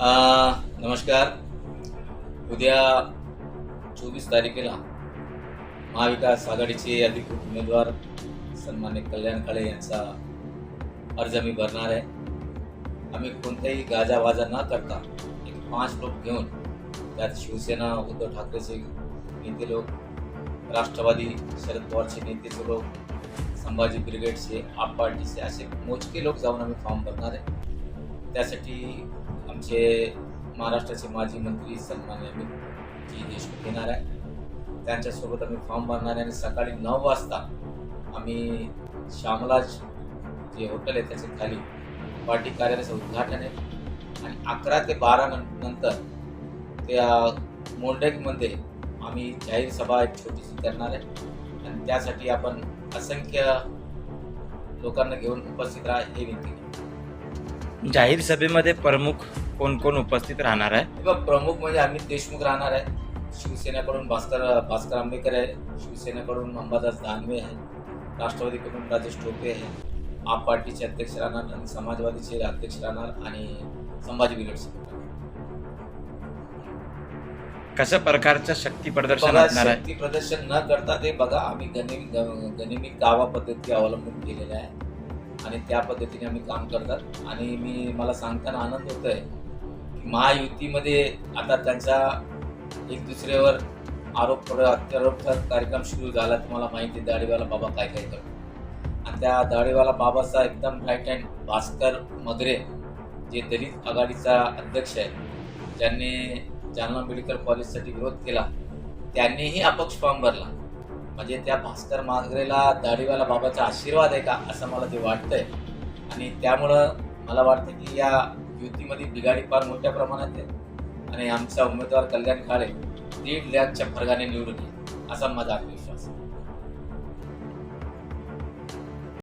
नमस्कार. उद्या चोवीस तारखेला महाविकास आघाडीचे अधिकृत उमेदवार सन्मान्य कल्याण काळे यांचा अर्ज मी भरणार आहे. आम्ही कोणत्याही गाजावाजा न करता एक पाच लोक घेऊन त्यात शिवसेना उद्धव ठाकरेचे नेते लोक राष्ट्रवादी शरद पवारचे नेतेचे लोक संभाजी ब्रिगेडचे आप पार्टीचे असे मोजके लोक जाऊन आम्ही फॉर्म भरणार आहे. त्यासाठी आमचे महाराष्ट्राचे माजी मंत्री सन्मान्य अमित देशमुख येणार आहे त्यांच्यासोबत आम्ही फॉर्म भरणार आहे आणि सकाळी नऊ वाजता आम्ही श्यामलाज जे हॉटेल आहे त्याच्याखाली पार्टी कार्यालयाचं उद्घाटन आहे. आणि अकरा ते बारा नंतर त्या मोंडेकमध्ये आम्ही जाहीर सभा एक छोटीशी करणार आहे. आणि त्यासाठी आपण असंख्य लोकांना घेऊन उपस्थित राहा हे विनंती जाहीर सभेमध्ये प्रमुख कोण कोण उपस्थित राहणार आहे? बघ प्रमुख म्हणजे अमित देशमुख राहणार आहे. शिवसेनेकडून भास्कर भास्कर आंबेडकर आहे. शिवसेनेकडून अंबादास दानवे आहे. राष्ट्रवादीकडून राजेश टोपे आहे. आप पार्टीचे अध्यक्ष राहणार आणि समाजवादीचे अध्यक्ष राहणार आणि संभाजी ब्रिगेडचे. कशा प्रकारचं शक्ती प्रदर्शन बघा असणार आहे? शक्ती प्रदर्शन न करता ते बघा आम्ही गनिमी ग- गनिमी गावा पद्धती अवलंबून केलेल्या आहे. आणि त्या पद्धतीने आम्ही काम करतात. आणि मी मला सांगताना आनंद होतोय की महायुतीमध्ये आता त्यांचा एक दुसऱ्यावर आरोप प्रत्यारोपचा कार्यक्रम सुरू झाला. तुम्हाला माहिती आहे दाढीवाला बाबा काय काय करतो आणि त्या दाढीवाला बाबाचा एकदम राईट हँड भास्कर मगरे जे दलित आघाडीचा अध्यक्ष आहे ज्यांनी जालना मेडिकल कॉलेजसाठी विरोध केला त्यांनीही अपक्ष फॉर्म भरला. म्हणजे त्या भास्कर मांजरेला दाढीवाला बाबाचा आशीर्वाद आहे का असं मला ते वाटतंय. आणि त्यामुळं मला वाटतं की या युतीमध्ये बिघाडी फार मोठ्या प्रमाणात आहे. आणि आमचा उमेदवार कल्याण काळे दीड लाखच्या फरगाने निवडून येईल असा माझा आत्मविश्वास आहे.